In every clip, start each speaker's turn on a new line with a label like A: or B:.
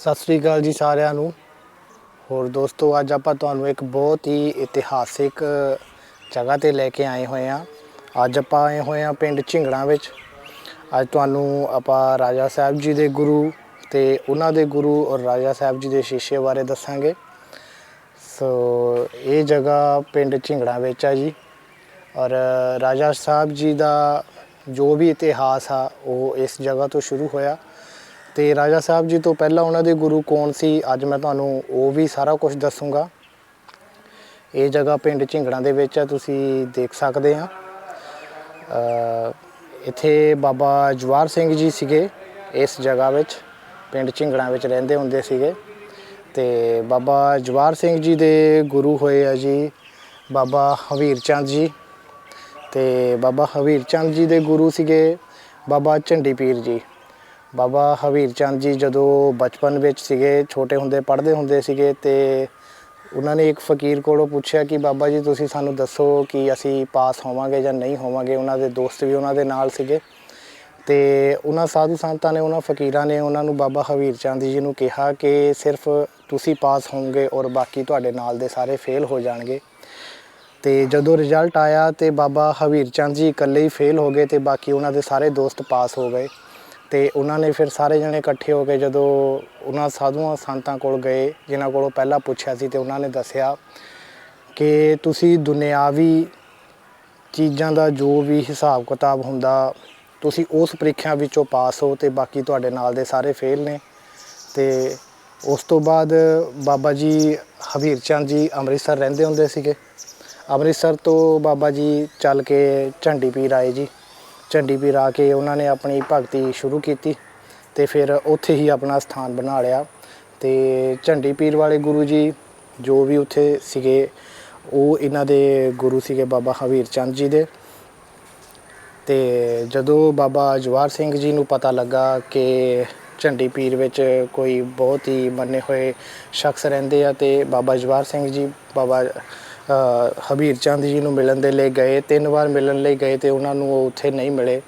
A: ਸਤਿ ਸ੍ਰੀ ਅਕਾਲ ਜੀ ਸਾਰਿਆਂ ਨੂੰ। ਹੋਰ ਦੋਸਤੋ, ਅੱਜ ਆਪਾਂ ਤੁਹਾਨੂੰ ਇੱਕ ਬਹੁਤ ਹੀ ਇਤਿਹਾਸਿਕ ਜਗ੍ਹਾ ਤੇ ਲੈ ਕੇ ਆਏ ਹੋਏ ਆ ਅੱਜ ਆਪਾਂ ਆਏ ਹੋਏ ਆ ਪਿੰਡ ਝਿੰਗੜਾਂ ਵਿੱਚ। ਅੱਜ ਤੁਹਾਨੂੰ ਆਪਾਂ ਰਾਜਾ ਸਾਹਿਬ ਜੀ ਦੇ ਗੁਰੂ ਤੇ ਉਹਨਾਂ ਦੇ ਗੁਰੂ ਔਰ ਰਾਜਾ ਸਾਹਿਬ ਜੀ ਦੇ ਸ਼ੀਸ਼ੇ ਬਾਰੇ ਦੱਸਾਂਗੇ। ਸੋ, ਇਹ ਜਗ੍ਹਾ ਪਿੰਡ ਝਿੰਗੜਾਂ ਵਿੱਚ ਆ ਜੀ। ਔਰ ਰਾਜਾ ਸਾਹਿਬ ਜੀ ਦਾ ਜੋ ਵੀ ਇਤਿਹਾਸ ਆ, ਉਹ ਇਸ ਜਗ੍ਹਾ ਤੋਂ ਸ਼ੁਰੂ ਹੋਇਆ। ਤੇ ਰਾਜਾ ਸਾਹਿਬ ਜੀ ਤੋਂ ਪਹਿਲਾਂ ਉਹਨਾਂ ਦੇ ਗੁਰੂ ਕੌਣ ਸੀ? ਅੱਜ ਮੈਂ ਤੁਹਾਨੂੰ ਉਹ ਵੀ ਸਾਰਾ ਕੁਝ ਦੱਸੂਗਾ। ਇਹ ਜਗ੍ਹਾ ਪਿੰਡ ਝਿੰਗੜਾਂ ਦੇ ਵਿੱਚ ਆ ਤੁਸੀਂ ਦੇਖ ਸਕਦੇ ਆ ਇੱਥੇ ਬਾਬਾ ਜਵਾਰ ਸਿੰਘ ਜੀ ਸੀਗੇ ਇਸ ਜਗ੍ਹਾ ਵਿੱਚ, ਪਿੰਡ ਝਿੰਗੜਾਂ ਵਿੱਚ ਰਹਿੰਦੇ ਹੁੰਦੇ ਸੀਗੇ। ਤੇ ਬਾਬਾ ਜਵਾਰ ਸਿੰਘ ਜੀ ਦੇ ਗੁਰੂ ਹੋਏ ਆ ਜੀ ਬਾਬਾ ਹਵੀਰ ਚੰਦ ਜੀ। ਤੇ ਬਾਬਾ ਹਵੀਰ ਚੰਦ ਜੀ ਦੇ ਗੁਰੂ ਸੀਗੇ ਬਾਬਾ ਝੰਡੀ ਪੀਰ ਜੀ। ਬਾਬਾ ਹਵੀਰ ਚੰਦ ਜੀ ਜਦੋਂ ਬਚਪਨ ਵਿੱਚ ਸੀਗੇ, ਛੋਟੇ ਹੁੰਦੇ, ਪੜ੍ਹਦੇ ਹੁੰਦੇ ਸੀਗੇ ਤੇ ਉਹਨਾਂ ਨੇ ਇੱਕ ਫਕੀਰ ਕੋਲੋਂ ਪੁੱਛਿਆ ਕਿ ਬਾਬਾ ਜੀ ਤੁਸੀਂ ਸਾਨੂੰ ਦੱਸੋ ਕਿ ਅਸੀਂ ਪਾਸ ਹੋਵਾਂਗੇ ਜਾਂ ਨਹੀਂ ਹੋਵਾਂਗੇ, ਉਹਨਾਂ ਦੇ ਦੋਸਤ ਵੀ ਉਹਨਾਂ ਦੇ ਨਾਲ ਸੀਗੇ। ਤੇ ਉਹਨਾਂ ਸਾਧੂ ਸੰਤਾਂ ਨੇ, ਉਹਨਾਂ ਫਕੀਰਾਂ ਨੇ ਉਹਨਾਂ ਨੂੰ ਬਾਬਾ ਹਵੀਰ ਚੰਦ ਜੀ ਨੂੰ ਕਿਹਾ ਕਿ ਸਿਰਫ ਤੁਸੀਂ ਪਾਸ ਹੋਵੋਗੇ ਔਰ ਬਾਕੀ ਤੁਹਾਡੇ ਨਾਲ ਦੇ ਸਾਰੇ ਫੇਲ ਹੋ ਜਾਣਗੇ। ਤੇ ਜਦੋਂ ਰਿਜ਼ਲਟ ਆਇਆ ਤੇ ਬਾਬਾ ਹਵੀਰ ਚੰਦ ਜੀ ਇਕੱਲੇ ਹੀ ਫੇਲ ਹੋ ਗਏ ਤੇ ਬਾਕੀ ਉਹਨਾਂ ਦੇ ਸਾਰੇ ਦੋਸਤ ਪਾਸ ਹੋ ਗਏ। ਤੇ ਉਹਨਾਂ ਨੇ ਫਿਰ ਸਾਰੇ ਜਣੇ ਇਕੱਠੇ ਹੋ ਕੇ ਜਦੋਂ ਉਹਨਾਂ ਸਾਧੂਆਂ ਸੰਤਾਂ ਕੋਲ ਗਏ, ਜਿਨ੍ਹਾਂ ਕੋਲੋਂ ਪਹਿਲਾਂ ਪੁੱਛਿਆ ਸੀ ਤੇ ਉਹਨਾਂ ਨੇ ਦੱਸਿਆ ਕਿ ਤੁਸੀਂ ਦੁਨਿਆਵੀ ਚੀਜ਼ਾਂ ਦਾ ਜੋ ਵੀ ਹਿਸਾਬ ਕਿਤਾਬ ਹੁੰਦਾ, ਤੁਸੀਂ ਉਸ ਪ੍ਰੀਖਿਆ ਵਿੱਚੋਂ ਪਾਸ ਹੋ ਤੇ ਬਾਕੀ ਤੁਹਾਡੇ ਨਾਲ ਦੇ ਸਾਰੇ ਫੇਲ ਨੇ। ਤੇ ਉਸ ਤੋਂ ਬਾਅਦ ਬਾਬਾ ਜੀ ਹਵੀਰ ਚੰਦ ਜੀ ਅੰਮ੍ਰਿਤਸਰ ਰਹਿੰਦੇ ਹੁੰਦੇ ਸੀਗੇ। ਅੰਮ੍ਰਿਤਸਰ ਤੋਂ ਬਾਬਾ ਜੀ ਚੱਲ ਕੇ ਝੰਡੀ ਪੀਰ ਆਏ ਜੀ। ਝੰਡੀ ਪੀਰ ਆ ਕੇ ਉਹਨਾਂ ਨੇ ਆਪਣੀ ਭਗਤੀ ਸ਼ੁਰੂ ਕੀਤੀ ਤੇ ਫਿਰ ਉੱਥੇ ਹੀ ਆਪਣਾ ਸਥਾਨ ਬਣਾ ਲਿਆ। ਤੇ ਝੰਡੀ ਪੀਰ ਵਾਲੇ ਗੁਰੂ ਜੀ ਜੋ ਵੀ ਉੱਥੇ ਸੀਗੇ, ਉਹ ਇਹਨਾਂ ਦੇ ਗੁਰੂ ਸੀਗੇ ਬਾਬਾ ਹਵੀਰ ਚੰਦ ਜੀ ਦੇ। ਤੇ ਜਦੋਂ ਬਾਬਾ ਜਵਾਰ ਸਿੰਘ ਜੀ ਨੂੰ ਪਤਾ ਲੱਗਾ ਕਿ ਝੰਡੀ ਪੀਰ ਵਿੱਚ ਕੋਈ ਬਹੁਤ ਹੀ ਮੰਨੇ ਹੋਏ ਸ਼ਖਸ ਰਹਿੰਦੇ ਆ ਤੇ ਬਾਬਾ ਜਵਾਰ ਸਿੰਘ ਜੀ, ਬਾਬਾ ਹਬੀਰ ਚੰਦ ਜੀ ਨੂੰ ਮਿਲਣ ਦੇ ਲਈ ਗਏ, ਤਿੰਨ ਵਾਰ ਮਿਲਣ ਲਈ ਗਏ ਤੇ ਉਹਨਾਂ ਨੂੰ ਉਹ ਉੱਥੇ ਨਹੀਂ ਮਿਲੇ।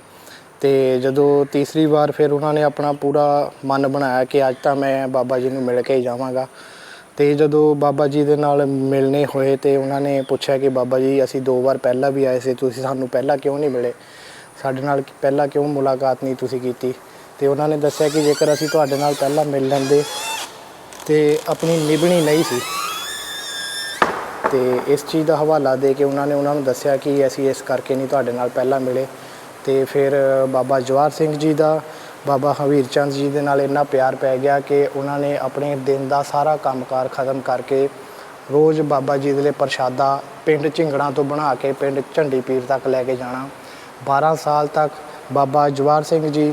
A: ਤੇ ਜਦੋਂ ਤੀਸਰੀ ਵਾਰ ਫਿਰ ਉਹਨਾਂ ਨੇ ਆਪਣਾ ਪੂਰਾ ਮਨ ਬਣਾਇਆ ਕਿ ਅੱਜ ਤਾਂ ਮੈਂ ਬਾਬਾ ਜੀ ਨੂੰ ਮਿਲ ਕੇ ਹੀ ਜਾਵਾਂਗਾ। ਤੇ ਜਦੋਂ ਬਾਬਾ ਜੀ ਦੇ ਨਾਲ ਮਿਲਨੇ ਹੋਏ ਤੇ ਉਹਨਾਂ ਨੇ ਪੁੱਛਿਆ ਕਿ ਬਾਬਾ ਜੀ, ਅਸੀਂ ਦੋ ਵਾਰ ਪਹਿਲਾਂ ਵੀ ਆਏ ਸੀ, ਤੁਸੀਂ ਸਾਨੂੰ ਪਹਿਲਾਂ ਕਿਉਂ ਨਹੀਂ ਮਿਲੇ? ਸਾਡੇ ਨਾਲ ਪਹਿਲਾਂ ਕਿਉਂ ਮੁਲਾਕਾਤ ਨਹੀਂ ਤੁਸੀਂ ਕੀਤੀ? ਤੇ ਉਹਨਾਂ ਨੇ ਦੱਸਿਆ ਕਿ ਜੇਕਰ ਅਸੀਂ ਤੁਹਾਡੇ ਨਾਲ ਪਹਿਲਾਂ ਮਿਲ ਲੈਂਦੇ ਤੇ ਆਪਣੀ ਨਿਭਣੀ ਨਹੀਂ ਸੀ। ਤੇ ਇਸ ਚੀਜ਼ ਦਾ ਹਵਾਲਾ ਦੇ ਕੇ ਉਹਨਾਂ ਨੇ ਉਹਨਾਂ ਨੂੰ ਦੱਸਿਆ ਕਿ ਅਸੀਂ ਇਸ ਕਰਕੇ ਨਹੀਂ ਤੁਹਾਡੇ ਨਾਲ ਪਹਿਲਾਂ ਮਿਲੇ। ਤੇ ਫਿਰ ਬਾਬਾ ਜਵਾਰ ਸਿੰਘ ਜੀ ਦਾ, ਬਾਬਾ ਹਵੀਰ ਚੰਦ ਜੀ ਦੇ ਨਾਲ ਇੰਨਾ ਪਿਆਰ ਪੈ ਗਿਆ ਕਿ ਉਹਨਾਂ ਨੇ ਆਪਣੇ ਦਿਨ ਦਾ ਸਾਰਾ ਕੰਮਕਾਰ ਖਤਮ ਕਰਕੇ ਰੋਜ਼ ਬਾਬਾ ਜੀ ਦੇ ਲਈ ਪ੍ਰਸ਼ਾਦਾ ਪਿੰਡ ਝਿੰਗੜਾਂ ਤੋਂ ਬਣਾ ਕੇ ਪਿੰਡ ਝੰਡੀ ਪੀਰ ਤੱਕ ਲੈ ਕੇ ਜਾਣਾ। 12 ਸਾਲ ਤੱਕ ਬਾਬਾ ਜਵਾਰ ਸਿੰਘ ਜੀ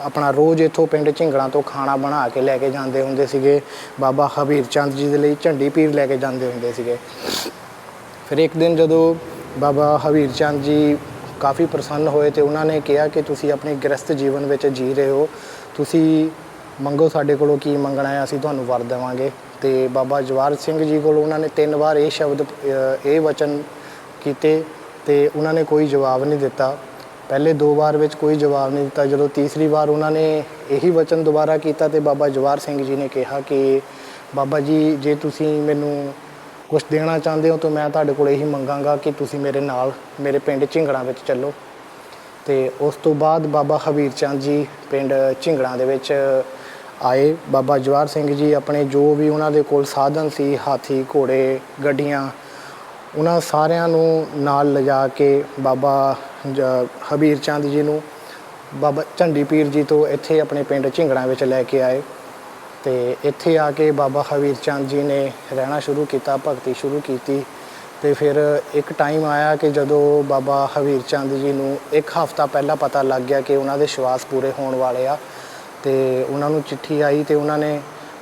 A: ਆਪਣਾ ਰੋਜ਼ ਇੱਥੋਂ ਪਿੰਡ ਝਿੰਗੜਾਂ ਤੋਂ ਖਾਣਾ ਬਣਾ ਕੇ ਲੈ ਕੇ ਜਾਂਦੇ ਹੁੰਦੇ ਸੀਗੇ। ਬਾਬਾ ਹਬੀਰ ਚੰਦ ਜੀ ਦੇ ਲਈ ਝੰਡੀ ਪੀਰ ਲੈ ਕੇ ਜਾਂਦੇ ਹੁੰਦੇ ਸੀਗੇ। ਫਿਰ ਇੱਕ ਦਿਨ ਜਦੋਂ ਬਾਬਾ ਹਬੀਰ ਚੰਦ ਜੀ ਕਾਫੀ ਪ੍ਰਸੰਨ ਹੋਏ ਤੇ ਉਹਨਾਂ ਨੇ ਕਿਹਾ ਕਿ ਤੁਸੀਂ ਆਪਣੇ ਗ੍ਰਸਤ ਜੀਵਨ ਵਿੱਚ ਜੀ ਰਹੇ ਹੋ। ਤੁਸੀਂ ਮੰਗੋ ਸਾਡੇ ਕੋਲੋਂ ਕੀ ਮੰਗਣਾ ਹੈ, ਅਸੀਂ ਤੁਹਾਨੂੰ ਵਰ ਦੇਵਾਂਗੇ। ਤੇ ਬਾਬਾ ਜਵਾਰ ਸਿੰਘ ਜੀ ਕੋਲ ਉਹਨਾਂ ਨੇ ਤਿੰਨ ਵਾਰ ਇਹ ਸ਼ਬਦ ਇਹ ਵਚਨ ਕੀਤੇ ਤੇ ਉਹਨਾਂ ਨੇ ਕੋਈ ਜਵਾਬ ਨਹੀਂ ਦਿੱਤਾ। ਪਹਿਲੇ ਦੋ ਵਾਰ ਵਿੱਚ ਕੋਈ ਜਵਾਬ ਨਹੀਂ ਦਿੱਤਾ। ਜਦੋਂ ਤੀਸਰੀ ਵਾਰ ਉਹਨਾਂ ਨੇ ਇਹੀ ਵਚਨ ਦੁਬਾਰਾ ਕੀਤਾ ਤੇ ਬਾਬਾ ਜਵਾਰ ਸਿੰਘ ਜੀ ਨੇ ਕਿਹਾ ਕਿ, ਬਾਬਾ ਜੀ, ਜੇ ਤੁਸੀਂ ਮੈਨੂੰ ਕੁਝ ਦੇਣਾ ਚਾਹੁੰਦੇ ਹੋ ਤਾਂ ਮੈਂ ਤੁਹਾਡੇ ਕੋਲ ਇਹੀ ਮੰਗਾਂਗਾ ਕਿ ਤੁਸੀਂ ਮੇਰੇ ਨਾਲ, ਮੇਰੇ ਪਿੰਡ ਝਿੰਗੜਾਂ ਵਿੱਚ ਚੱਲੋ। ਤੇ ਉਸ ਤੋਂ ਬਾਅਦ ਬਾਬਾ ਹਬੀਰ ਚੰਦ ਜੀ ਪਿੰਡ ਝਿੰਗੜਾਂ ਦੇ ਵਿੱਚ ਆਏ। ਬਾਬਾ ਜਵਾਰ ਸਿੰਘ ਜੀ ਆਪਣੇ ਜੋ ਵੀ ਉਹਨਾਂ ਦੇ ਕੋਲ ਸਾਧਨ ਸੀ, ਹਾਥੀ, ਘੋੜੇ, ਗੱਡੀਆਂ, ਉਹਨਾਂ ਸਾਰਿਆਂ ਨੂੰ ਨਾਲ ਲਿਜਾ ਕੇ ਬਾਬਾ ਹਬੀਰ ਚੰਦ ਜੀ ਨੂੰ, ਬਾਬਾ ਝੰਡੀ ਪੀਰ ਜੀ ਤੋਂ ਇੱਥੇ ਆਪਣੇ ਪਿੰਡ ਝਿੰਗੜਾਂ ਵਿੱਚ ਲੈ ਕੇ ਆਏ ਤੇ ਇੱਥੇ ਆ ਕੇ ਬਾਬਾ ਹਬੀਰ ਚੰਦ ਜੀ ਨੇ ਰਹਿਣਾ ਸ਼ੁਰੂ ਕੀਤਾ, ਭਗਤੀ ਸ਼ੁਰੂ ਕੀਤੀ ਤੇ ਫਿਰ ਇੱਕ ਟਾਈਮ ਆਇਆ ਕਿ ਜਦੋਂ ਬਾਬਾ ਹਬੀਰ ਚੰਦ ਜੀ ਨੂੰ ਇੱਕ ਹਫ਼ਤਾ ਪਹਿਲਾਂ ਪਤਾ ਲੱਗ ਗਿਆ ਕਿ ਉਹਨਾਂ ਦੇ ਸ਼ਵਾਸ ਪੂਰੇ ਹੋਣ ਵਾਲੇ ਆ ਤੇ ਉਹਨਾਂ ਨੂੰ ਚਿੱਠੀ ਆਈ ਤੇ ਉਹਨਾਂ ਨੇ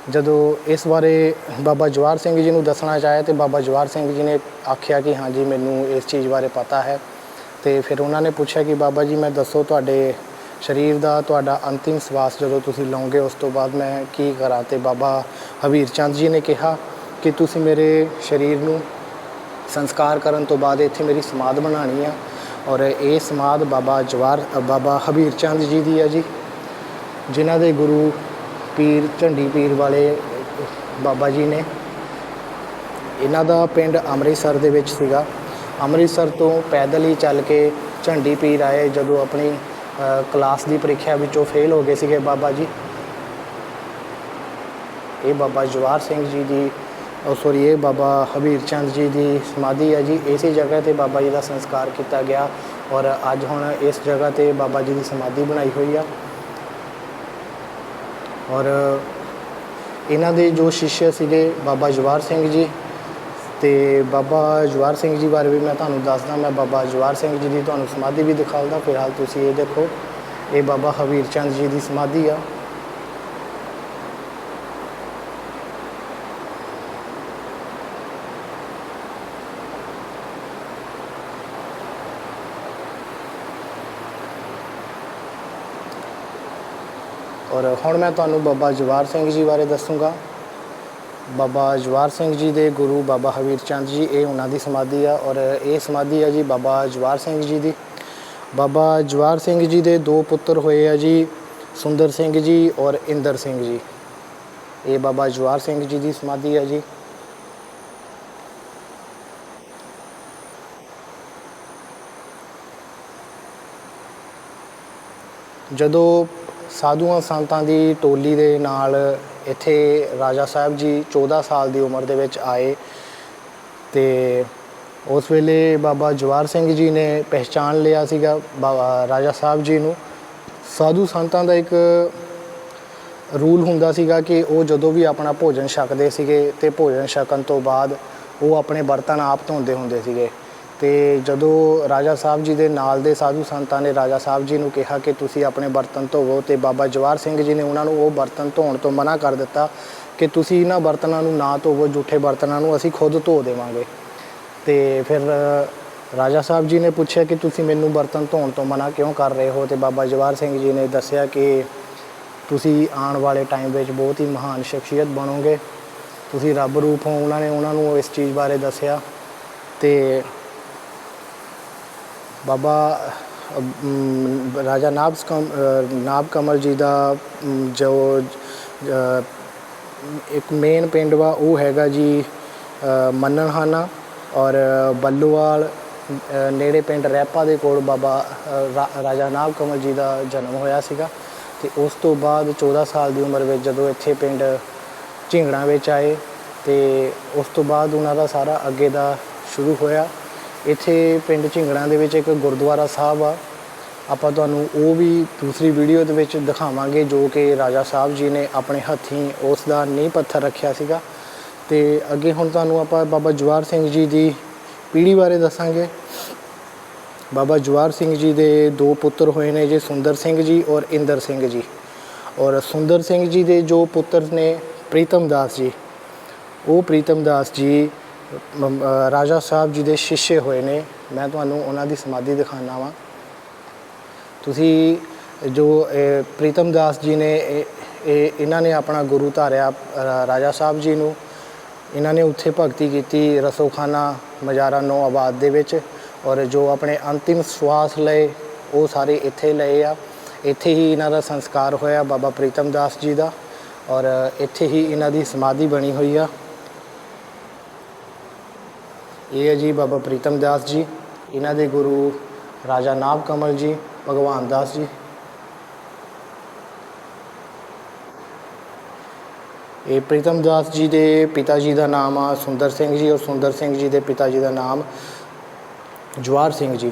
A: ਜਦੋਂ ਇਸ ਬਾਰੇ ਬਾਬਾ ਜਵਾਰ ਸਿੰਘ ਜੀ ਨੂੰ ਦੱਸਣਾ ਚਾਹਿਆ ਤੇ ਬਾਬਾ ਜਵਾਰ ਸਿੰਘ ਜੀ ਨੇ ਆਖਿਆ ਕਿ ਹਾਂਜੀ, ਮੈਨੂੰ ਇਸ ਚੀਜ਼ ਬਾਰੇ ਪਤਾ ਹੈ। ਤੇ ਫਿਰ ਉਹਨਾਂ ਨੇ ਪੁੱਛਿਆ ਕਿ ਬਾਬਾ ਜੀ ਮੈਂ ਦੱਸੋ ਤੁਹਾਡੇ ਸਰੀਰ ਦਾ ਤੁਹਾਡਾ ਅੰਤਿਮ ਸਵਾਸ ਜਦੋਂ ਤੁਸੀਂ ਲਓਗੇ, ਉਸ ਤੋਂ ਬਾਅਦ ਮੈਂ ਕੀ ਕਰਾਂ? ਤੇ ਬਾਬਾ ਹਬੀਰ ਚੰਦ ਜੀ ਨੇ ਕਿਹਾ ਕਿ ਤੁਸੀਂ ਮੇਰੇ ਸਰੀਰ ਨੂੰ ਸੰਸਕਾਰ ਕਰਨ ਤੋਂ ਬਾਅਦ ਇੱਥੇ ਮੇਰੀ ਸਮਾਧ ਬਣਾਉਣੀ ਆ। ਔਰ ਇਹ ਸਮਾਧ ਬਾਬਾ ਜਵਾਰ ਬਾਬਾ ਹਬੀਰ ਚੰਦ ਜੀ ਦੀ ਹੈ ਜੀ, ਜਿਨ੍ਹਾਂ ਦੇ ਗੁਰੂ ਪੀਰ, ਝੰਡੀ ਪੀਰ ਵਾਲੇ ਬਾਬਾ ਜੀ ਨੇ। ਇਹਨਾਂ ਦਾ ਪਿੰਡ ਅੰਮ੍ਰਿਤਸਰ ਦੇ ਵਿੱਚ ਸੀਗਾ। ਅੰਮ੍ਰਿਤਸਰ ਤੋਂ ਪੈਦਲ ਹੀ ਚੱਲ ਕੇ ਝੰਡੀ ਪੀਰ ਆਏ, ਜਦੋਂ ਆਪਣੀ ਕਲਾਸ ਦੀ ਪ੍ਰੀਖਿਆ ਵਿੱਚੋਂ ਫੇਲ ਹੋ ਗਏ ਸੀਗੇ ਬਾਬਾ ਜੀ। ਇਹ ਬਾਬਾ ਜਵਾਰ ਸਿੰਘ ਜੀ ਦੀ ਉਹ ਸੋਰੀ ਇਹ ਬਾਬਾ ਹਬੀਰ ਚੰਦ ਜੀ ਦੀ ਸਮਾਧੀ ਹੈ ਜੀ। ਇਸੇ ਜਗ੍ਹਾ ਤੇ ਬਾਬਾ ਜੀ ਦਾ ਸੰਸਕਾਰ ਕੀਤਾ ਗਿਆ ਔਰ ਅੱਜ ਹੁਣ ਇਸ ਜਗ੍ਹਾ ਤੇ ਬਾਬਾ ਜੀ ਦੀ ਸਮਾਧੀ ਬਣਾਈ ਹੋਈ ਆ। ਔਰ, ਇਹਨਾਂ ਦੇ ਜੋ ਸ਼ਿష్ਯ ਸੀਗੇ ਬਾਬਾ ਜਵਾਰ ਸਿੰਘ ਜੀ ਤੇ ਬਾਬਾ ਜਵਾਰ ਸਿੰਘ ਜੀ ਬਾਰੇ ਵੀ ਮੈਂ ਤੁਹਾਨੂੰ ਦੱਸਦਾ, ਮੈਂ ਬਾਬਾ ਜਵਾਰ ਸਿੰਘ ਜੀ ਦੀ ਤੁਹਾਨੂੰ ਸਮਾਧੀ ਵੀ ਦਿਖਾਉਂਦਾ, ਫਿਲਹਾਲ ਤੁਸੀਂ ਇਹ ਦੇਖੋ, ਇਹ ਬਾਬਾ ਹਬੀਰ ਚੰਦ ਜੀ ਦੀ ਸਮਾਧੀ ਆ। ਔਰ ਹੁਣ ਮੈਂ ਤੁਹਾਨੂੰ ਬਾਬਾ ਜਵਾਰ ਸਿੰਘ ਜੀ ਬਾਰੇ ਦੱਸੂਗਾ। ਬਾਬਾ ਜਵਾਰ ਸਿੰਘ ਜੀ ਦੇ ਗੁਰੂ ਬਾਬਾ ਹਵੀਰ ਚੰਦ ਜੀ, ਇਹ ਉਹਨਾਂ ਦੀ ਸਮਾਧੀ ਆ ਔਰ ਇਹ ਸਮਾਧੀ ਆ ਜੀ ਬਾਬਾ ਜਵਾਰ ਸਿੰਘ ਜੀ ਦੀ। ਬਾਬਾ ਜਵਾਰ ਸਿੰਘ ਜੀ ਦੇ ਦੋ ਪੁੱਤਰ ਹੋਏ ਆ ਜੀ, ਸੁੰਦਰ ਸਿੰਘ ਜੀ ਔਰ ਇੰਦਰ ਸਿੰਘ ਜੀ। ਇਹ ਬਾਬਾ ਜਵਾਰ ਸਿੰਘ ਜੀ ਦੀ ਸਮਾਧੀ ਆ ਜੀ। ਜਦੋਂ ਸਾਧੂਆਂ ਸੰਤਾਂ ਦੀ ਟੋਲੀ ਦੇ ਨਾਲ ਇੱਥੇ ਰਾਜਾ ਸਾਹਿਬ ਜੀ 14 ਸਾਲ ਦੀ ਉਮਰ ਦੇ ਵਿੱਚ ਆਏ ਤੇ ਉਸ ਵੇਲੇ ਬਾਬਾ ਜਵਾਰ ਸਿੰਘ ਜੀ ਨੇ ਪਹਿਚਾਨ ਲਿਆ ਸੀਗਾ ਬਾਬਾ ਰਾਜਾ ਸਾਹਿਬ ਜੀ ਨੂੰ। ਸਾਧੂ ਸੰਤਾਂ ਦਾ ਇੱਕ ਰੂਲ ਹੁੰਦਾ ਸੀਗਾ ਕਿ ਉਹ ਜਦੋਂ ਵੀ ਆਪਣਾ ਭੋਜਨ ਛਕਦੇ ਸੀਗੇ ਤੇ ਭੋਜਨ ਛਕਣ ਤੋਂ ਬਾਅਦ ਉਹ ਆਪਣੇ ਬਰਤਨ ਆਪ ਧੋਂਦੇ ਹੁੰਦੇ ਸੀਗੇ। ਤੇ ਜਦੋਂ ਰਾਜਾ ਸਾਹਿਬ ਜੀ ਦੇ ਨਾਲ ਦੇ ਸਾਧੂ ਸੰਤਾਂ ਨੇ ਰਾਜਾ ਸਾਹਿਬ ਜੀ ਨੂੰ ਕਿਹਾ ਕਿ ਤੁਸੀਂ ਆਪਣੇ ਬਰਤਨ ਧੋਵੋ ਤੇ ਬਾਬਾ ਜਵਾਰ ਸਿੰਘ ਜੀ ਨੇ ਉਹਨਾਂ ਨੂੰ ਉਹ ਬਰਤਨ ਧੋਣ ਤੋਂ ਮਨਾ ਕਰ ਦਿੱਤਾ ਕਿ ਤੁਸੀਂ ਇਹਨਾਂ ਬਰਤਨਾਂ ਨੂੰ ਨਾ ਧੋਵੋ ਝੂਠੇ ਬਰਤਨਾਂ ਨੂੰ ਅਸੀਂ ਖੁਦ ਧੋ ਦੇਵਾਂਗੇ। ਤੇ ਫਿਰ ਰਾਜਾ ਸਾਹਿਬ ਜੀ ਨੇ ਪੁੱਛਿਆ ਕਿ ਤੁਸੀਂ ਮੈਨੂੰ ਬਰਤਨ ਧੋਣ ਤੋਂ ਮਨਾ ਕਿਉਂ ਕਰ ਰਹੇ ਹੋ? ਤੇ ਬਾਬਾ ਜਵਾਰ ਸਿੰਘ ਜੀ ਨੇ ਦੱਸਿਆ ਕਿ ਤੁਸੀਂ ਆਉਣ ਵਾਲੇ ਟਾਈਮ ਵਿੱਚ ਬਹੁਤ ਹੀ ਮਹਾਨ ਸ਼ਖਸੀਅਤ ਬਣੋਗੇ। ਤੁਸੀਂ ਰੱਬ ਰੂਪ ਹੋ, ਉਹਨਾਂ ਨੇ ਉਹਨਾਂ ਨੂੰ ਇਸ ਚੀਜ਼ ਬਾਰੇ ਦੱਸਿਆ। ਤੇ ਬਾਬਾ ਰਾਜਾ ਨਾਭ ਨਾਭ ਕਮਲ ਜੀ ਦਾ ਜੋ ਇੱਕ ਮੇਨ ਪਿੰਡ ਵਾ, ਉਹ ਹੈਗਾ ਜੀ ਮੰਨਣਹਾਨਾ ਔਰ ਬੱਲੂਵਾਲ ਨੇੜੇ ਪਿੰਡ ਰੈਪਾ ਦੇ ਕੋਲ ਬਾਬਾ ਰਾ- ਰਾਜਾ ਨਾਭ ਕਮਲ ਜੀ ਦਾ ਜਨਮ ਹੋਇਆ ਸੀਗਾ ਤੇ ਉਸ ਤੋਂ ਬਾਅਦ 14 ਸਾਲ ਦੀ ਉਮਰ ਵਿੱਚ ਜਦੋਂ ਇੱਥੇ ਪਿੰਡ ਝਿੰਗੜਾਂ ਵਿੱਚ ਆਏ ਤੇ ਉਸ ਤੋਂ ਬਾਅਦ ਉਹਨਾਂ ਦਾ ਸਾਰਾ ਅੱਗੇ ਦਾ ਸ਼ੁਰੂ ਹੋਇਆ। ਇੱਥੇ ਪਿੰਡ ਝਿੰਗੜਾਂ ਦੇ ਵਿੱਚ ਇੱਕ ਗੁਰਦੁਆਰਾ ਸਾਹਿਬ ਆ। ਆਪਾਂ ਤੁਹਾਨੂੰ ਉਹ ਵੀ ਦੂਸਰੀ ਵੀਡੀਓ ਦੇ ਵਿੱਚ ਦਿਖਾਵਾਂਗੇ, ਜੋ ਕਿ ਰਾਜਾ ਸਾਹਿਬ ਜੀ ਨੇ ਆਪਣੇ ਹੱਥੀਂ ਉਸ ਦਾ ਨੀਂਹ ਪੱਥਰ ਰੱਖਿਆ ਸੀਗਾ। ਤੇ ਅੱਗੇ ਹੁਣ ਤੁਹਾਨੂੰ ਆਪਾਂ ਬਾਬਾ ਜਵਾਰ ਸਿੰਘ ਜੀ ਦੀ ਪੀੜ੍ਹੀ ਬਾਰੇ ਦੱਸਾਂਗੇ। ਬਾਬਾ ਜਵਾਰ ਸਿੰਘ ਜੀ ਦੇ ਦੋ ਪੁੱਤਰ ਹੋਏ ਨੇ ਜੀ, ਸੁੰਦਰ ਸਿੰਘ ਜੀ ਔਰ ਇੰਦਰ ਸਿੰਘ ਜੀ। ਔਰ ਸੁੰਦਰ ਸਿੰਘ ਜੀ ਦੇ ਜੋ ਪੁੱਤਰ ਨੇ, ਪ੍ਰੀਤਮ ਦਾਸ ਜੀ। ਉਹ ਪ੍ਰੀਤਮ ਦਾਸ ਜੀ ਰਾਜਾ ਸਾਹਿਬ ਜੀ ਦੇ ਸ਼ਿਸ਼ੇ ਹੋਏ ਨੇ। ਮੈਂ ਤੁਹਾਨੂੰ ਉਹਨਾਂ ਦੀ ਸਮਾਧੀ ਦਿਖਾਣਾ ਵਾਂ। ਤੁਸੀਂ ਜੋ ਪ੍ਰੀਤਮ ਦਾਸ ਜੀ ਨੇ, ਇਹ- ਇਹਨਾਂ ਨੇ ਆਪਣਾ ਗੁਰੂ ਧਾਰਿਆ ਰਾਜਾ ਸਾਹਿਬ ਜੀ ਨੂੰ। ਇਹਨਾਂ ਨੇ ਉੱਥੇ ਭਗਤੀ ਕੀਤੀ ਰਸੋਖਾਨਾ ਮਜਾਰਾ ਨੋ ਆਬਾਦ ਦੇ ਵਿੱਚ ਔਰ ਜੋ ਆਪਣੇ ਅੰਤਿਮ ਸਵਾਸ ਲਏ, ਉਹ ਸਾਰੇ ਇੱਥੇ ਲਏ ਆ। ਇੱਥੇ ਹੀ ਇਹਨਾਂ ਦਾ ਸੰਸਕਾਰ ਹੋਇਆ ਬਾਬਾ ਪ੍ਰੀਤਮ ਦਾਸ ਜੀ ਦਾ ਔਰ ਇੱਥੇ ਹੀ ਇਹਨਾਂ ਦੀ ਸਮਾਧੀ ਬਣੀ ਹੋਈ ਆ। ਇਹ ਹੈ ਜੀ ਬਾਬਾ ਪ੍ਰੀਤਮ ਦਾਸ ਜੀ, ਇਹਨਾਂ ਦੇ ਗੁਰੂ ਰਾਜਾ ਨਾਭ ਕਮਲ ਜੀ, ਭਗਵਾਨ ਦਾਸ ਜੀ। ਇਹ ਪ੍ਰੀਤਮ ਦਾਸ ਜੀ ਦੇ ਪਿਤਾ ਜੀ ਦਾ ਨਾਮ ਆ ਸੁੰਦਰ ਸਿੰਘ ਜੀ, ਔਰ ਸੁੰਦਰ ਸਿੰਘ ਜੀ ਦੇ ਪਿਤਾ ਜੀ ਦਾ ਨਾਮ ਜਵਾਰ ਸਿੰਘ ਜੀ।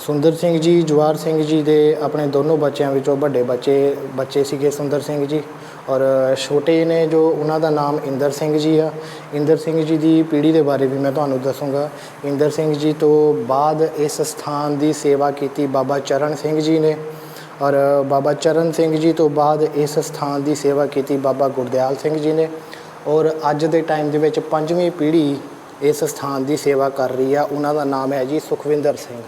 A: ਸੁੰਦਰ ਸਿੰਘ ਜੀ ਜਵਾਰ ਸਿੰਘ ਜੀ ਦੇ ਆਪਣੇ ਦੋਨੋਂ ਬੱਚਿਆਂ ਵਿੱਚੋਂ ਵੱਡੇ ਬੱਚੇ ਬੱਚੇ ਸੀਗੇ ਸੁੰਦਰ ਸਿੰਘ ਜੀ ਔਰ ਛੋਟੇ ਨੇ ਜੋ ਉਹਨਾਂ ਦਾ ਨਾਮ ਇੰਦਰ ਸਿੰਘ ਜੀ ਆ। ਇੰਦਰ ਸਿੰਘ ਜੀ ਦੀ ਪੀੜ੍ਹੀ ਦੇ ਬਾਰੇ ਵੀ ਮੈਂ ਤੁਹਾਨੂੰ ਦੱਸੂਗਾ। ਇੰਦਰ ਸਿੰਘ ਜੀ ਤੋਂ ਬਾਅਦ ਇਸ ਸਥਾਨ ਦੀ ਸੇਵਾ ਕੀਤੀ ਬਾਬਾ ਚਰਨ ਸਿੰਘ ਜੀ ਨੇ ਔਰ ਬਾਬਾ ਚਰਨ ਸਿੰਘ ਜੀ ਤੋਂ ਬਾਅਦ ਇਸ ਸਥਾਨ ਦੀ ਸੇਵਾ ਕੀਤੀ ਬਾਬਾ ਗੁਰਦਿਆਲ ਸਿੰਘ ਜੀ ਨੇ ਔਰ ਅੱਜ ਦੇ ਟਾਈਮ ਦੇ ਵਿੱਚ ਪੰਜਵੀਂ ਪੀੜ੍ਹੀ ਇਸ ਸਥਾਨ ਦੀ ਸੇਵਾ ਕਰ ਰਹੀ ਆ। ਉਹਨਾਂ ਦਾ ਨਾਮ ਹੈ ਜੀ ਸੁਖਵਿੰਦਰ ਸਿੰਘ।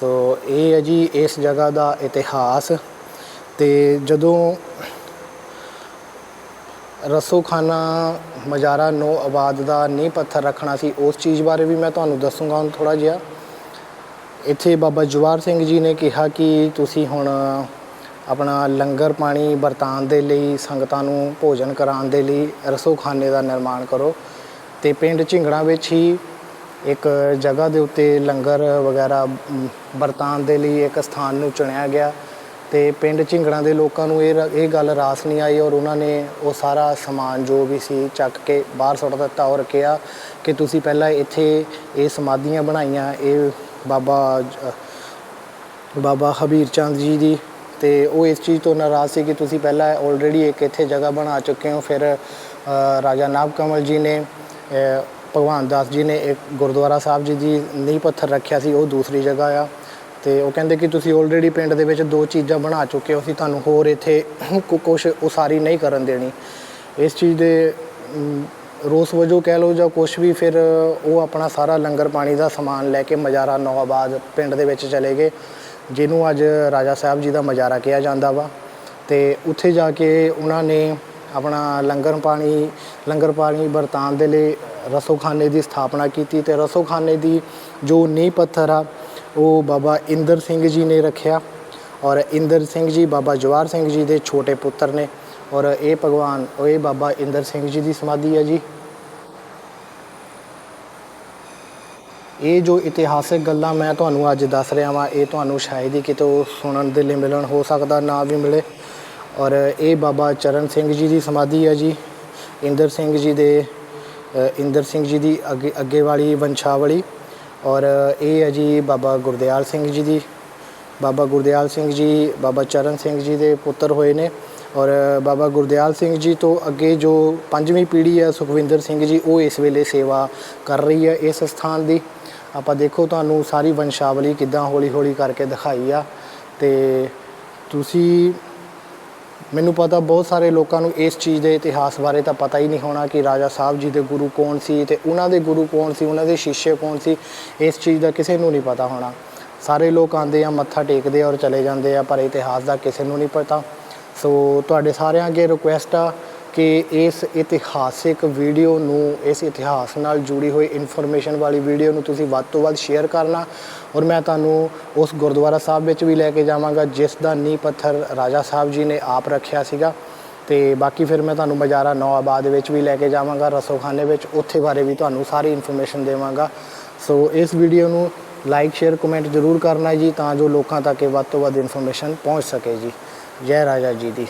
A: ਸੋ ਇਹ ਹੈ ਜੀ ਇਸ ਜਗ੍ਹਾ ਦਾ ਇਤਿਹਾਸ ਤੇ ਜਦੋਂ ਰਸੋਖਾਨਾ ਮਜਾਰਾ ਨੋ ਆਬਾਦ ਦਾ ਨੀਂਹ ਪੱਥਰ ਰੱਖਣਾ ਸੀ, ਉਸ ਚੀਜ਼ ਬਾਰੇ ਵੀ ਮੈਂ ਤੁਹਾਨੂੰ ਦੱਸੂਗਾ ਹੁਣ ਥੋੜਾ ਜਿਹਾ। ਇੱਥੇ ਬਾਬਾ ਜਵਾਰ ਸਿੰਘ ਜੀ ਨੇ ਕਿਹਾ ਕਿ ਤੁਸੀਂ ਹੁਣ ਆਪਣਾ ਲੰਗਰ ਪਾਣੀ ਵਰਤਾਨ ਦੇ ਲਈ, ਸੰਗਤਾਂ ਨੂੰ ਭੋਜਨ ਕਰਾਉਣ ਦੇ ਲਈ ਰਸੋਖਾਨੇ ਦਾ ਨਿਰਮਾਣ ਕਰੋ ਤੇ ਪਿੰਡ ਝਿੰਗੜਾ ਵਿੱਚ ਹੀ ਇੱਕ ਜਗ੍ਹਾ ਦੇ ਉੱਤੇ ਲੰਗਰ ਵਗੈਰਾ ਮ, ਵਰਤਾਨ ਦੇ ਲਈ ਇੱਕ ਸਥਾਨ ਨੂੰ ਚੁਣਿਆ ਗਿਆ ਤੇ ਪਿੰਡ ਝਿੰਗੜਾਂ ਦੇ ਲੋਕਾਂ ਨੂੰ ਇਹ ਰ- ਇਹ ਗੱਲ ਰਾਸ ਨਹੀਂ ਆਈ ਔਰ ਉਹਨਾਂ ਨੇ ਉਹ ਸਾਰਾ ਸਮਾਨ ਜੋ ਵੀ ਸੀ ਚੱਕ ਕੇ ਬਾਹਰ ਸੁੱਟ ਦਿੱਤਾ ਔਰ ਕਿਹਾ ਕਿ ਤੁਸੀਂ ਪਹਿਲਾਂ ਇੱਥੇ ਇਹ ਸਮਾਧੀਆਂ ਬਣਾਈਆਂ ਇਹ ਬਾਬਾ ਬਾਬਾ ਹਬੀਰ ਚੰਦ ਜੀ ਦੀ ਤੇ ਉਹ ਇਸ ਚੀਜ਼ ਤੋਂ ਨਾਰਾਜ਼ ਸੀ ਕਿ ਤੁਸੀਂ ਪਹਿਲਾਂ ਆਲਰੇਡੀ ਇੱਕ ਇੱਥੇ ਜਗ੍ਹਾ ਬਣਾ ਚੁੱਕੇ ਹੋ ਫਿਰ ਰਾਜਾ ਨਾਬ ਕਮਲ ਜੀ ਨੇ ਭਗਵਾਨ ਦਾਸ ਜੀ ਨੇ ਇੱਕ ਗੁਰਦੁਆਰਾ ਸਾਹਿਬ ਜੀ ਦੀ ਨੀਂਹ ਪੱਥਰ ਰੱਖਿਆ ਸੀ, ਉਹ ਦੂਸਰੀ ਜਗ੍ਹਾ ਆ। ਤੇ ਉਹ ਕਹਿੰਦੇ ਕਿ ਤੁਸੀਂ ਆਲਰੇਡੀ ਪਿੰਡ ਦੇ ਵਿੱਚ ਦੋ ਚੀਜ਼ਾਂ ਬਣਾ ਚੁੱਕੇ ਹੋ, ਅਸੀਂ ਤੁਹਾਨੂੰ ਹੋਰ ਇੱਥੇ ਕੁਝ ਉਸਾਰੀ ਨਹੀਂ ਕਰਨ ਦੇਣੀ। ਇਸ ਚੀਜ਼ ਦੇ ਰੋਸ ਵਜੋਂ ਕਹਿ ਲਓ ਜਾਂ ਕੁਝ ਵੀ, ਫਿਰ ਉਹ ਆਪਣਾ ਸਾਰਾ ਲੰਗਰ ਪਾਣੀ ਦਾ ਸਮਾਨ ਲੈ ਕੇ ਮਜਾਰਾ ਨਵਾਬਾਦ ਪਿੰਡ ਦੇ ਵਿੱਚ ਚਲੇ ਗਏ, ਜਿਹਨੂੰ ਅੱਜ ਰਾਜਾ ਸਾਹਿਬ ਜੀ ਦਾ ਮਜਾਰਾ ਕਿਹਾ ਜਾਂਦਾ ਵਾ। ਤੇ ਉੱਥੇ ਜਾ ਕੇ ਉਹਨਾਂ ਨੇ ਆਪਣਾ ਲੰਗਰ ਪਾਣੀ ਲੰਗਰ ਪਾਣੀ ਵਰਤਾਨ ਦੇ ਲਈ ਰਸੋਖਾਨੇ ਦੀ ਸਥਾਪਨਾ ਕੀਤੀ ਤੇ ਰਸੋਖਾਨੇ ਦੀ ਜੋ ਨੀਂਹ ਪੱਥਰ ਆ, ਉਹ ਬਾਬਾ ਇੰਦਰ ਸਿੰਘ ਜੀ ਨੇ ਰੱਖਿਆ ਔਰ ਇੰਦਰ ਸਿੰਘ ਜੀ, ਬਾਬਾ ਜਵਾਰ ਸਿੰਘ ਜੀ ਦੇ ਛੋਟੇ ਪੁੱਤਰ ਨੇ ਔਰ ਇਹ ਭਗਵਾਨ, ਉਹ ਇਹ ਬਾਬਾ ਇੰਦਰ ਸਿੰਘ ਜੀ ਦੀ ਸਮਾਧੀ ਹੈ ਜੀ। ਇਹ ਜੋ ਇਤਿਹਾਸਿਕ ਗੱਲਾਂ ਮੈਂ ਤੁਹਾਨੂੰ ਅੱਜ ਦੱਸ ਰਿਹਾ ਵਾਂ, ਇਹ ਤੁਹਾਨੂੰ ਸ਼ਾਇਦ ਹੀ ਕਿਤੋਂ ਸੁਣਨ ਦੇ ਲਈ ਮਿਲਣ ਹੋ ਸਕਦਾ, ਨਾ ਵੀ ਮਿਲੇ। ਔਰ ਇਹ ਬਾਬਾ ਚਰਨ ਸਿੰਘ ਜੀ ਦੀ ਸਮਾਧੀ ਹੈ ਜੀ, ਇੰਦਰ ਸਿੰਘ ਜੀ ਦੇ ਇੰਦਰ ਸਿੰਘ ਜੀ ਦੀ ਅੱਗੇ ਅੱਗੇ ਵਾਲੀ ਵੰਸ਼ਾਵਲੀ ਔਰ ਇਹ ਹੈ ਜੀ ਬਾਬਾ ਗੁਰਦਿਆਲ ਸਿੰਘ ਜੀ ਦੀ। ਬਾਬਾ ਗੁਰਦਿਆਲ ਸਿੰਘ ਜੀ, ਬਾਬਾ ਚਰਨ ਸਿੰਘ ਜੀ ਦੇ ਪੁੱਤਰ ਹੋਏ ਨੇ ਔਰ ਬਾਬਾ ਗੁਰਦਿਆਲ ਸਿੰਘ ਜੀ ਤੋਂ ਅੱਗੇ ਜੋ ਪੰਜਵੀਂ ਪੀੜ੍ਹੀ ਹੈ ਸੁਖਵਿੰਦਰ ਸਿੰਘ ਜੀ, ਉਹ ਇਸ ਵੇਲੇ ਸੇਵਾ ਕਰ ਰਹੀ ਹੈ ਇਸ ਸਥਾਨ ਦੀ। ਆਪਾਂ ਦੇਖੋ ਤੁਹਾਨੂੰ ਸਾਰੀ ਵੰਸ਼ਾਵਲੀ ਕਿੱਦਾਂ ਹੌਲੀ ਹੌਲੀ ਕਰਕੇ ਦਿਖਾਈ ਆ ਤੇ ਤੁਸੀਂ ਮੈਨੂੰ ਪਤਾ ਬਹੁਤ ਸਾਰੇ ਲੋਕਾਂ ਨੂੰ ਇਸ ਚੀਜ਼ ਦੇ ਇਤਿਹਾਸ ਬਾਰੇ ਤਾਂ ਪਤਾ ਹੀ ਨਹੀਂ ਹੋਣਾ ਕਿ ਰਾਜਾ ਸਾਹਿਬ ਜੀ ਦੇ ਗੁਰੂ ਕੌਣ ਸੀ ਤੇ ਉਹਨਾਂ ਦੇ ਗੁਰੂ ਕੌਣ ਸੀ, ਉਹਨਾਂ ਦੇ ਸ਼ਿਸ਼ੇ ਕੌਣ ਸੀ, ਇਸ ਚੀਜ਼ ਦਾ ਕਿਸੇ ਨੂੰ ਨਹੀਂ ਪਤਾ ਹੋਣਾ। ਸਾਰੇ ਲੋਕ ਆਉਂਦੇ ਆ, ਮੱਥਾ ਟੇਕਦੇ ਆ ਔਰ ਚਲੇ ਜਾਂਦੇ ਆ, ਪਰ ਇਤਿਹਾਸ ਦਾ ਕਿਸੇ ਨੂੰ ਨਹੀਂ ਪਤਾ। ਸੋ ਤੁਹਾਡੇ ਸਾਰਿਆਂ ਅੱਗੇ ਰਿਕੁਐਸਟ ਆ ਕਿ ਇਸ ਇਤਿਹਾਸਿਕ ਵੀਡੀਓ ਨੂੰ, ਇਸ ਇਤਿਹਾਸ ਨਾਲ ਜੁੜੀ ਹੋਈ ਇਨਫੋਰਮੇਸ਼ਨ ਵਾਲੀ ਵੀਡੀਓ ਨੂੰ ਤੁਸੀਂ ਵੱਧ ਤੋਂ ਵੱਧ ਸ਼ੇਅਰ ਕਰਨਾ ਔਰ ਮੈਂ ਤੁਹਾਨੂੰ ਉਸ ਗੁਰਦੁਆਰਾ ਸਾਹਿਬ ਵਿੱਚ ਵੀ ਲੈ ਕੇ ਜਾਵਾਂਗਾ, ਜਿਸ ਦਾ ਨੀਂਹ ਪੱਥਰ ਰਾਜਾ ਸਾਹਿਬ ਜੀ ਨੇ ਆਪ ਰੱਖਿਆ ਸੀਗਾ। ਤੇ ਬਾਕੀ ਫਿਰ ਮੈਂ ਤੁਹਾਨੂੰ ਮਜਾਰਾ ਨਵਾਬਾਦ ਵਿੱਚ ਵੀ ਲੈ ਕੇ ਜਾਵਾਂਗਾ, ਰਸੋਖਾਨੇ ਵਿੱਚ ਉੱਥੇ ਬਾਰੇ ਵੀ ਤੁਹਾਨੂੰ ਸਾਰੀ ਇਨਫੋਰਮੇਸ਼ਨ ਦੇਵਾਂਗਾ। ਸੋ ਇਸ ਵੀਡੀਓ ਨੂੰ ਲਾਈਕ ਸ਼ੇਅਰ ਕਮੈਂਟ ਜ਼ਰੂਰ ਕਰਨਾ ਜੀ, ਤਾਂ ਜੋ ਲੋਕਾਂ ਤੱਕ ਵੱਧ ਤੋਂ ਵੱਧ ਇਨਫੋਰਮੇਸ਼ਨ ਪਹੁੰਚ ਸਕੇ ਜੀ। ਜੈ ਰਾਜਾ ਜੀ ਦੀ।